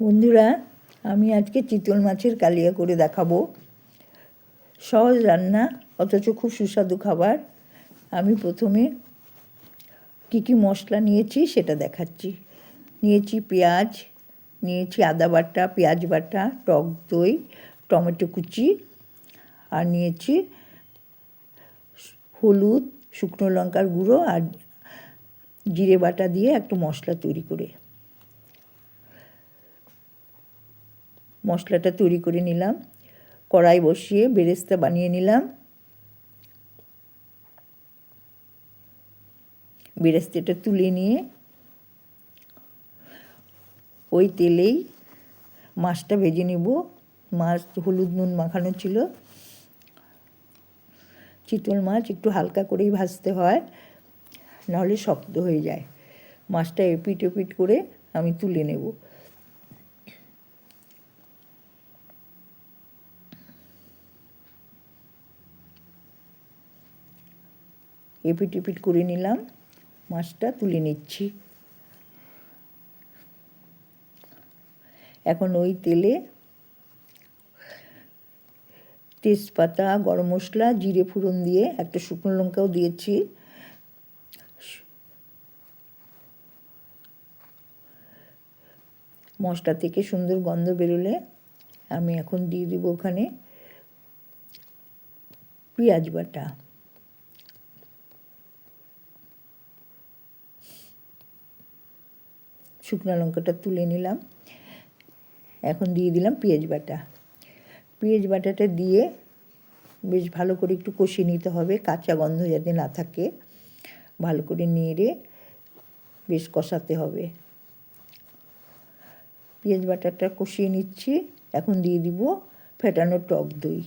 বন্ধুরা, আমি আজকে চিতল মাছের কালিয়া করে দেখাবো। সহজ রান্না, অথচ খুব সুস্বাদু খাবার। আমি প্রথমে কী কী মশলা নিয়েছি সেটা দেখাচ্ছি। নিয়েছি পেঁয়াজ, নিয়েছি আদা বাটা, পেঁয়াজ বাটা, টক দই, টমেটো কুচি, আর নিয়েছি হলুদ, শুকনো লঙ্কার গুঁড়ো, আর জিরে বাটা দিয়ে একটা মশলা তৈরি করে। মশলাটা তৈরি করে নিলাম। কড়াই বসিয়ে বেরেস্তা বানিয়ে নিলাম। বেরেস্তাটা তুলে নিয়ে ওই তেলেই মাছটা ভেজে নেব। মাছ হলুদ নুন মাখানো ছিল। চিতল মাছ একটু হালকা করেই ভাজতে হয়, নাহলে শক্ত হয়ে যায়। মাছটা এপিট এপিট করে আমি তুলে নেব। এপিট এপিট করে নিলাম। মাছটা তুলে নিচ্ছি। এখন ওই তেলে তেজপাতা, গরম মশলা, জিরে ফোড়ন দিয়ে একটা শুকনো লঙ্কাও দিয়েছি। মশলা থেকে সুন্দর গন্ধ বেরোলে আমি এখন দিয়ে দিব ওখানে পেঁয়াজ বাটা। শুকনো লঙ্কাটা তুলে নিলাম। এখন দিয়ে দিলাম পেঁয়াজ বাটা। পেঁয়াজ বাটাটা দিয়ে বেশ ভালো করে একটু কষিয়ে নিতে হবে, কাঁচা গন্ধ যাতে না থাকে। ভালো করে নেড়ে বেশ কষাতে হবে। পেঁয়াজ বাটাটা কষিয়ে নিচ্ছি, এখন দিয়ে দিব ফেটানো টক দই।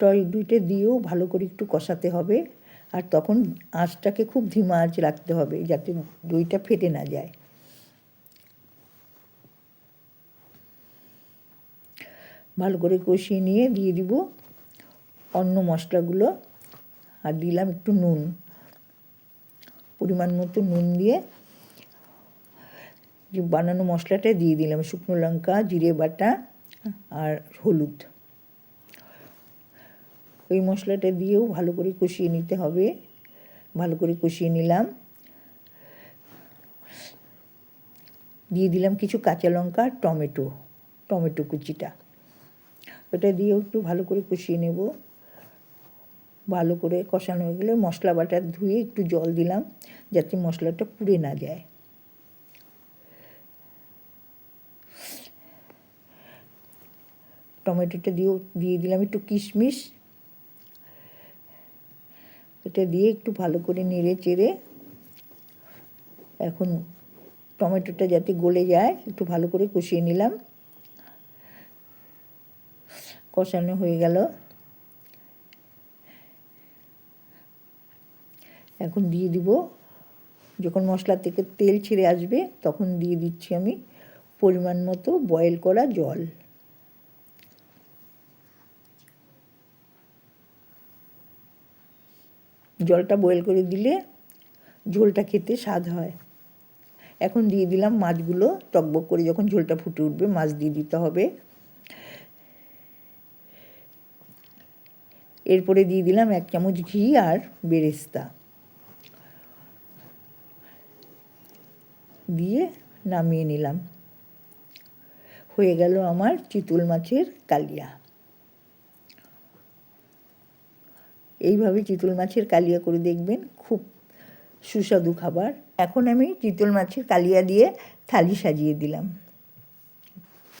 টক দইটা দিয়েও ভালো করে একটু কষাতে হবে। আর তখন আঁচটাকে খুব ধিমা আঁচ রাখতে হবে যাতে দইটা ফেটে না যায়। ভালো করে কষিয়ে নিয়ে দিয়ে দিব অন্য মশলাগুলো আর দিলাম একটু নুন। পরিমাণ মতো নুন দিয়ে যে বানানো মশলাটা দিয়ে দিলাম, শুকনো লঙ্কা, জিরে বাটা আর হলুদ। ওই মশলাটা দিয়েও ভালো করে কষিয়ে নিতে হবে। ভালো করে কষিয়ে নিলাম। দিয়ে দিলাম কিছু কাঁচা লঙ্কা, টমেটো টমেটো কুচিটা। ওটা দিয়েও একটু ভালো করে কষিয়ে নেব। ভালো করে কষানো হয়ে গেলে মশলা বাটা ধুয়ে একটু জল দিলাম যাতে মশলাটা পুড়ে না যায়। টমেটোটা দিয়েও, দিয়ে দিলাম একটু কিশমিশ। এটা দিয়ে একটু ভালো করে নেড়ে চেড়ে এখন টমেটোটা যাতে গলে যায়, একটু ভালো করে কষিয়ে নিলাম। কষানো হয়ে গেল। এখন দিয়ে দিব, যখন মশলা থেকে তেল ছেড়ে আসবে, তখন দিয়ে দিচ্ছি আমি পরিমাণ মতো বয়েল করা জল। জলটা বয়েল করে দিলে ঝোলটা খেতে স্বাদ হয়। এখন দিয়ে দিলাম মাছগুলো, টকবক করে যখন ঝোলটা ফুটে উঠবে মাছ দিয়ে দিতে হবে। এরপরে দিয়ে দিলাম এক চামচ ঘি আর বেরেস্তা। দিয়ে নামিয়ে নিলাম। হয়ে গেল আমার চিতল মাছের কালিয়া। এইভাবে চিতল মাছের কালিয়া করে দেখবেন, খুব সুস্বাদু খাবার। এখন আমি চিতল মাছের কালিয়া দিয়ে থালি সাজিয়ে দিলাম।